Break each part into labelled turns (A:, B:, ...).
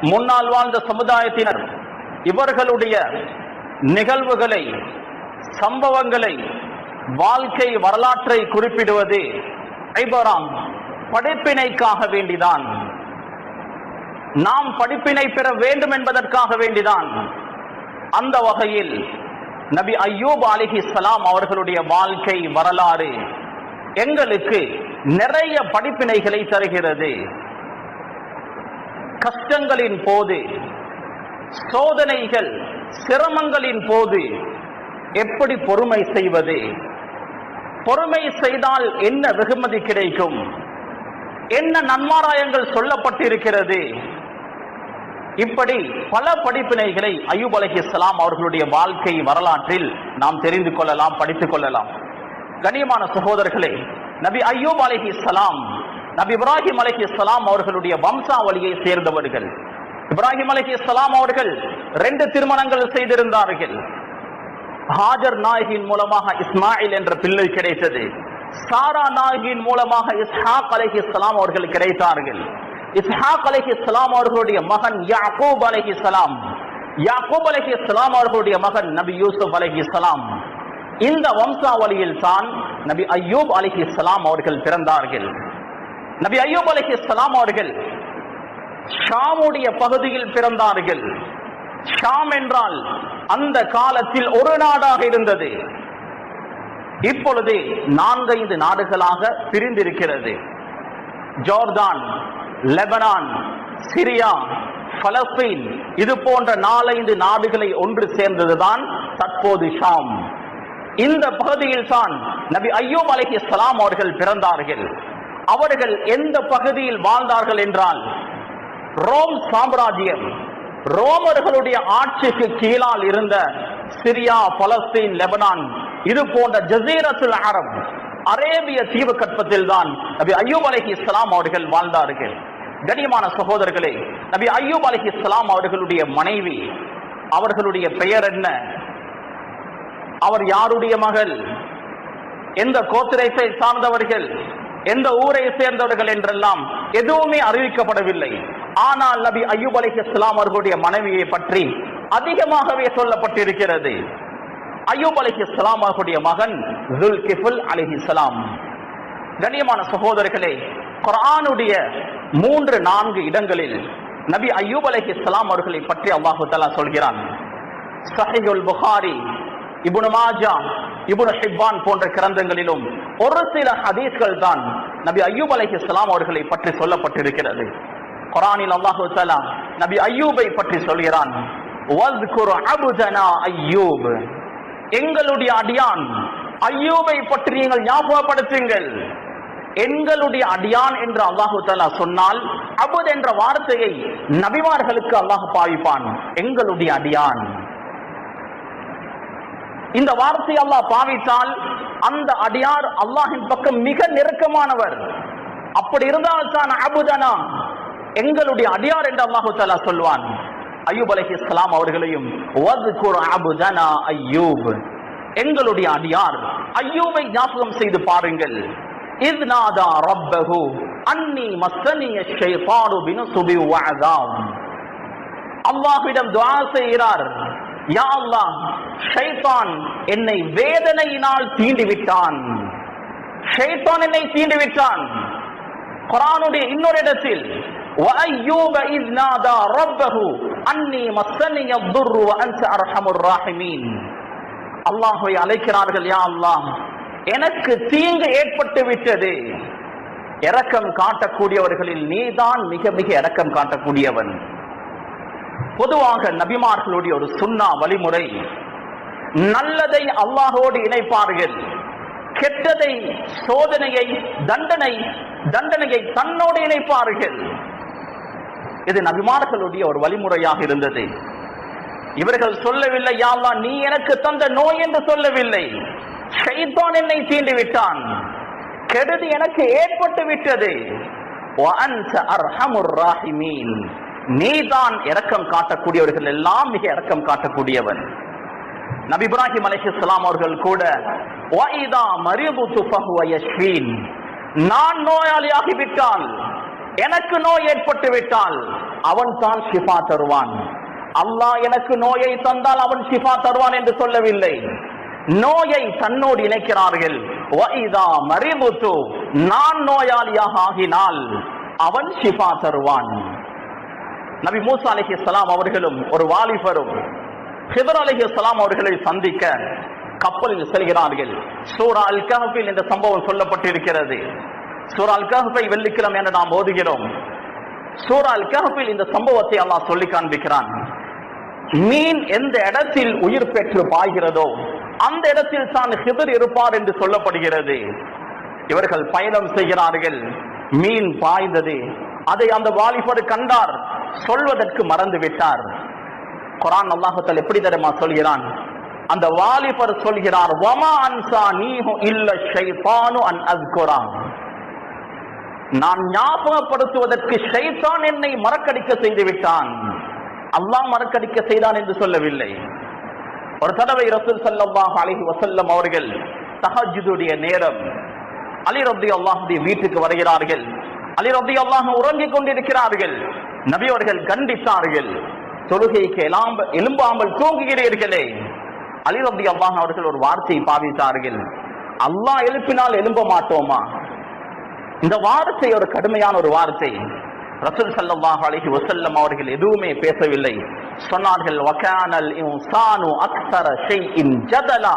A: முன்னால் வாழ்ந்த சமுதாயத்தினர் இவர்களுடைய நிகழ்வுகளை சம்பவங்களை வாழ்க்கை வரலாற்றை குறிப்பிடுவது ஐபராம் படிப்பினைக்காக வேண்டிதான். நாம் படிப்பினை பெற வேண்டும் என்பதற்காக வேண்டிதான். அந்த வகையில் நபி ஐயூப் அலிஹி சலாம் அவர்களுடைய வாழ்க்கை வரலாறு எங்களுக்கு நிறைய படிப்பினைகளை தருகிறது. கஷ்டங்களின் போது சோதனைகள் சிரமங்களின் போது எப்படி பொறுமை செய்வது? பொறுமை செய்தால் என்ன வெகுமதி கிடைக்கும்? என்ன நன்மாராயங்கள் சொல்லப்பட்டிருக்கிறது? இப்படி பல படிப்பினைகளை அய்யூப் அலைஹிஸ்ஸலாம் அவர்களுடைய வாழ்க்கை வரலாற்றில் நாம் தெரிந்து கொள்ளலாம் படித்துக் கொள்ளலாம். கண்ணியமான சகோதரர்களே நபி அய்யூப் அலைஹிஸ்ஸலாம் நபி இப்ராஹிம் அலைஹிஸ்ஸலாம் அவர்களுடைய வம்சாவளியை சேர்ந்தவர்கள். இப்ராஹிம் அலைஹிஸ்ஸலாம் அவர்கள் ரெண்டு திருமணங்கள் செய்திருந்தார்கள். ஹாஜர் நாயகின் மூலமாக இஸ்மாயில் என்ற பிள்ளை கிடைத்தது. சாரா நாயகின் மூலமாக இஸ்ஹாக் அலைஹிஸ்ஸலாம் அவர்கள் கிடைத்தார்கள். இஸ்ஹாக் அலைஹிஸ்ஸலாம் அவர்களுடைய மகன் யாக்கூப் அலைஹிஸ்ஸலாம். யாக்கூப் இஸ்லாம் அவர்களுடைய மகன் நபி யூசுப் அலைஹிஸ்ஸலாம். இந்த வம்சாவளியில் தான் நபி அய்யூப் இஸ்லாம் அவர்கள் பிறந்தார்கள். நபி ஐயோப் அலஹி இஸ்லாம் அவர்கள் ஷாமுடைய பகுதியில் பிறந்தார்கள். ஷாம் என்றால் அந்த காலத்தில் ஒரு நாடாக இருந்தது. இப்பொழுது நான்கைந்து நாடுகளாக பிரிந்திருக்கிறது. ஜோர்தான் லெபனான் சிரியா பலஸ்தீன் இது போன்ற நாலைந்து நாடுகளை ஒன்று சேர்ந்ததுதான் தற்போது ஷாம். இந்த பகுதியில் தான் நபி அய்யூப் அலஹி இஸ்லாம் அவர்கள் பிறந்தார்கள். அவர்கள் எந்த பகுதியில் வாழ்ந்தார்கள் என்றால் ரோம் சாம்ராஜ்யம் ரோமர்களுடைய ஆட்சிக்கு கீழால் இருந்த சிரியா பலஸ்தீன் லெபனான் இது போன்ற ஜசீரத்துல் அரப் அரேபிய தீவு கற்பத்தில் தான் நபி ஐயூப் அலஹி இஸ்லாம் அவர்கள் வாழ்ந்தார்கள். கனியமான சகோதரர்களே நபி ஐயூப் அலஹி இஸ்லாம் அவர்களுடைய மனைவி அவர்களுடைய பெயர் என்ன? அவர் யாருடைய மகள்? எந்த கோத்திரத்தை சார்ந்தவர்கள்? எந்த ஊரை சேர்ந்தவர்கள் என்றெல்லாம் எதுவுமே அறிவிக்கப்படவில்லை. ஆனால் நபி அய்யூப் அலி இஸ்லாம் அவர்களுடைய மனைவியை பற்றி அதிகமாகவே சொல்லப்பட்டிருக்கிறது. அய்யூப் அலி இஸ்லாம் அவர்களுடைய மகன் ஜுல் கிஃபுல் அலி இஸ்லாம் கண்ணியமான சகோதரர்களே குரானுடைய மூன்று நான்கு இடங்களில் நபி அய்யூப் அலைஹி இஸ்லாம் அவர்களை பற்றி அல்லாஹு தலா சொல்கிறான். சஹிகுல் புகாரி இப்னு மாஜா இப்னு ஹிப்பான் போன்ற கிரந்தங்களிலும் ஒரு சில ஹதீஸ்கள் தான் நபி ஐயூப் அலஹி இஸ்லாம் அவர்களை பற்றி சொல்லப்பட்டிருக்கிறது. குரானில் அல்லாஹு சலாம் நபி அய்யூபை பற்றி சொல்கிறான் வஸ்குர் எங்களுடைய அடியான் ஐயூபை பற்றி நீங்கள் ஞாபகப்படுத்துங்கள். எங்களுடைய அடியான் என்று அல்லாஹு தஆலா சொன்னால் அபுத் என்ற வார்த்தையை நபிமார்களுக்கு அல்லாஹ் பாவிப்பான். எங்களுடைய அடியான். இந்த வார்த்தை அல்லாஹ் பாவித்தால் அந்த அடியார் அல்லாஹின் பக்கம் மிக நெருக்கமானவர். அப்படி இருந்தால் தான் அபுதனா எங்களுடைய அடியார் என்று அல்லாஹு தாலா சொல்வான். அய்யூப் இஸ்லாம் அவர்களையும் அபுதனா அய்யூப் எங்களுடைய அடியார் ஐயூபை ஞாபகம் செய்து பாருங்கள். இத் நாதா ரப்பஹு அன்னி மஸ்ஸனிய ஷைத்தானு பினுசுபி வஅதாம். அல்லாஹ்விடம் துஆ செய்கிறார். யா அல்லாஹ் ஷைத்தான் என்னை வேதனையினால் தீண்டி விட்டான் ஷைத்தான் என்னை தீண்டி விட்டான் குர்ஆனுடைய இன்னொரு இடத்தில் وَأَيُّوبَ إِذْ نَادَى رَبَّهُ أَنِّي مَسَّنِيَ الضُّرُّ وَأَنْتَ أَرْحَمُ الرَّاحِمِينَ அல்லாஹ்வை அழைக்கிறார்கள் யா அல்லாஹ் எனக்கு தீங்கு ஏற்பட்டு விட்டது இரக்கம் காட்டக்கூடியவர்களில் நீதான் மிக மிக இரக்கம் காட்டக்கூடியவன் பொதுவாக நபிமார்களுடைய ஒரு சுண்ணா வழிமுறை நல்லதை அல்லாஹோடு இணைப்பார்கள் கெட்டதை சோதனையை தண்டனை தண்டனையை தன்னோடு இணைப்பார்கள். இது நபிமார்களுடைய ஒரு வழிமுறையாக இருந்தது. இவர்கள் சொல்லவில்லை யாவா நீ எனக்கு தந்த நோய் என்று சொல்லவில்லை. ஷைத்தான் என்னை தீண்டி விட்டான் கெடுதி எனக்கு ஏற்பட்டு விட்டது. அர்ஹமுர் ராஹிமீன். நீதான் இறக்கம் காட்டக்கூடியவர்கள் எல்லாம் மிக இறக்கம் காட்டக்கூடியவன். நபி இப்ராஹிம் அலி இஸ்லாம் அவர்கள் கூட நான் நோயாளியாகி விட்டால் எனக்கு நோய் ஏற்பட்டு விட்டால் அவன் தான் ஷிஃபா தருவான். அல்லாஹ் எனக்கு நோயை தந்தால் அவன் ஷிஃபா தருவான் என்று சொல்லவில்லை. நோயை தன்னோடு இணைக்கிறார்கள். நான் நோயாளியாக ஆகினால் அவன் ஷிஃபா தருவான். நபி மூசா அலைஹிஸ்ஸலாம் அவர்களும் ஒரு வாலிபரும் ஹிதர் அலைஹிஸ்ஸலாம் அவர்களை சந்திக்க கப்பலில் செல்கிறார்கள். சூரா அல் கஹபில் இந்த சம்பவம் சொல்லப்பட்டிருக்கிறது. சூரா அல் கஹபை வெள்ளிக்கிழமை என நாம் ஓதுகிறோம். சூரா அல் கஹபில் இந்த சம்பவத்தை அல்லாஹ் சொல்லி காண்பிக்கிறான். மீன் எந்த இடத்தில் உயிர் பெற்று பாய்கிறதோ அந்த இடத்தில் தான் ஹிதர் இருப்பார் என்று சொல்லப்படுகிறது. இவர்கள் பயணம் செய்கிறார்கள். மீன் பாய்ந்தது. அதை அந்த வாலிபர் கண்டார். சொல்வதற்கு மறந்து விட்டார் குரான் அல்லாஹுத்தல் எப்படி தெரியுமா சொல்கிறான்? அந்த வாலிபர் சொல்கிறார் வமா அன்சா நீஹு இல்ல ஷைத்தானு அன் அஸ்குரான் நான் ஞாபகப்படுத்துவதற்கு ஷைத்தான் என்னை மறக்கடிக்க செய்து விட்டான் அல்லாஹ் மறக்கடிக்க செய்தான் என்று சொல்லவில்லை. ஒரு தடவை ரசூல் சல்லாஹ் அலைஹி வசல்லம் அவர்கள் தஹஜ்ஜுடைய நேரம் அலி ரப்தி அல்லாஹுடைய வீட்டுக்கு வருகிறார்கள். அலி ரப்தி அல்லாஹ் உறங்கிக் கொண்டிருக்கிறார்கள். நபி அவர்கள் கண்டித்தார்கள். தொழுகைக்கு எலாம்ப எலும்பாமல் தூங்குகிறீர்களே. அலி அப்தி அல்லாஹ் அவர்கள் ஒரு வார்த்தையை பாவித்தார்கள். அல்லாஹ் எழுப்பினால் எழும்ப மாட்டோமா? இந்த வார்த்தை ஒரு கடுமையான ஒரு வார்த்தை. ரசூல் சல்லாஹ் அலஹி வசல்லம் அவர்கள் எதுவுமே பேசவில்லை. சொன்னார்கள் வகானல் இன்சானு அக்ஸர ஷைஇன் ஜதலா.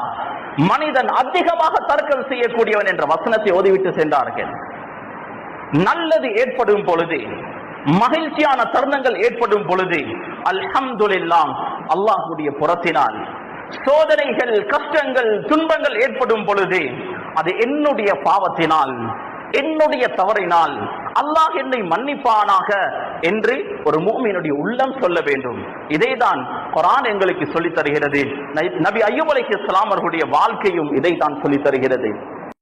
A: மனிதன் அதிகமாக தர்க்கம் செய்யக்கூடியவன் என்ற வசனத்தை ஓதிவிட்டு சென்றார்கள். நல்லது ஏற்படும் பொழுது மகிழ்ச்சியான தருணங்கள் ஏற்படும் பொழுது அல்ஹம்துலில்லாஹ் அல்லாஹுடைய புறத்தினால் சோதனைகள் கஷ்டங்கள் துன்பங்கள் ஏற்படும் பொழுது அது என்னுடைய பாவத்தினால் என்னுடைய தவறினால் அல்லாஹ் என்னை மன்னிப்பானாக என்று ஒரு மூமியினுடைய உள்ளம் சொல்ல வேண்டும். இதைதான் குரான் எங்களுக்கு சொல்லித் தருகிறது நபி அய்யூப் அலைஹிஸ்ஸலாம் அவர்களுடைய வாழ்க்கையும் இதைதான் சொல்லித் தருகிறது